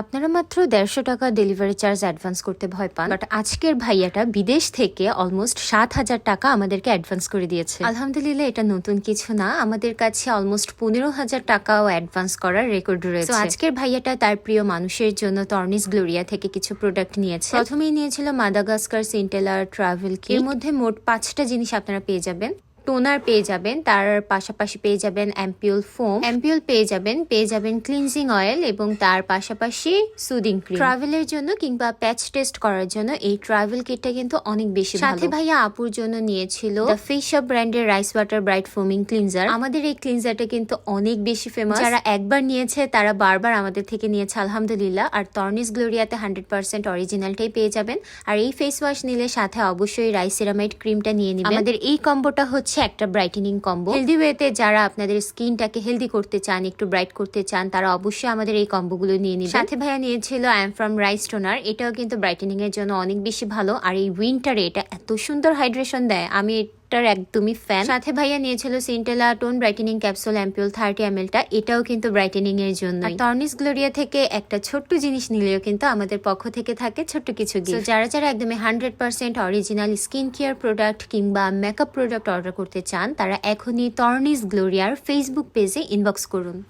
আপনারা মাত্র দেড়শো টাকা ডেলিভারি চার্জ অ্যাডভান্স করতে ভয় পান বাট আজকের ভাইয়াটা বিদেশ থেকে অলমোস্ট সাত হাজার টাকা আমাদেরকে অ্যাডভান্স করে দিয়েছে। আলহামদুলিল্লাহ এটা নতুন কিছু না। আমাদের কাছে অলমোস্ট পনেরো হাজার টাকাও অ্যাডভান্স করার রেকর্ড রয়েছে। আজকের ভাইয়াটা তার প্রিয় মানুষের জন্য টর্নিস গ্লোরিয়া থেকে কিছু প্রোডাক্ট নিয়েছে। প্রথমেই নিয়েছিল মাদাগাস্কার সিন্টেলার ট্রাভেল কি এর মধ্যে মোট পাঁচটা জিনিস আপনারা পেয়ে যাবেন। টোনার পেয়ে যাবেন, তার পাশাপাশি পেয়ে যাবেন অ্যাম্পিউল ফোম, অ্যাম্পিউল পেয়ে যাবেন পেয়ে যাবেন ক্লিনজিং অয়েল এবং তার পাশাপাশি সুদিং ক্রিম। ট্রাভেলের জন্য কিংবা প্যাচ টেস্ট করার জন্য এই ট্রাভেল কিটটা কিন্তু অনেক বেশি সাথে ভাইয়া আপুর জন্য নিয়েছিল ফিশ ব্র্যান্ডের rice water bright foaming cleanser. আমাদের এই ক্লিনজারটা কিন্তু অনেক বেশি ফেমাস যারা একবার নিয়েছে, তারা বারবার আমাদের থেকে নিয়েছে, আলহামদুলিল্লাহ। আর টর্নিস গ্লোরিয়াতে হান্ড্রেড পার্সেন্ট অরিজিনালটাই পেয়ে যাবেন। আর এই ফেস ওয়াশ নিলে সাথে অবশ্যই রাইস সিরামাইড ক্রিমটা নিয়ে নেবেন। আমাদের এই কম্বোটা হচ্ছে একটা ব্রাইটেনিং কম্বো হেলদি ওয়েতে যারা আপনাদের স্কিনটাকে হেলদি করতে চান, একটু ব্রাইট করতে চান, তারা অবশ্যই আমাদের এই কম্বোগুলো নিয়ে নিন সাথে ভাইয়া নিয়েছিল I am from rice toner এটাও কিন্তু ব্রাইটেনিং এর জন্য অনেক বেশি ভালো। আর এই উইন্টারে এটা এত সুন্দর হাইড্রেশন দেয়, আমি এটার একদমই ফ্যান সাথে ভাইয়া নিয়েছিল Centella tone brightening capsule ampoule thirty M এলটা এটাও কিন্তু ব্রাইটেনিং এর জন্য টর্নিস গ্লোরিয়া থেকে একটা ছোট্ট জিনিস নিলেও কিন্তু আমাদের পক্ষ থেকে থাকে ছোট্ট কিছু গিফট যারা যারা একদমই hundred percent original skin care product কিংবা মেকআপ প্রোডাক্ট অর্ডার করতে চান তারা এখনই টর্নিস গ্লোরিয়ার ফেসবুক পেজে ইনবক্স করুন।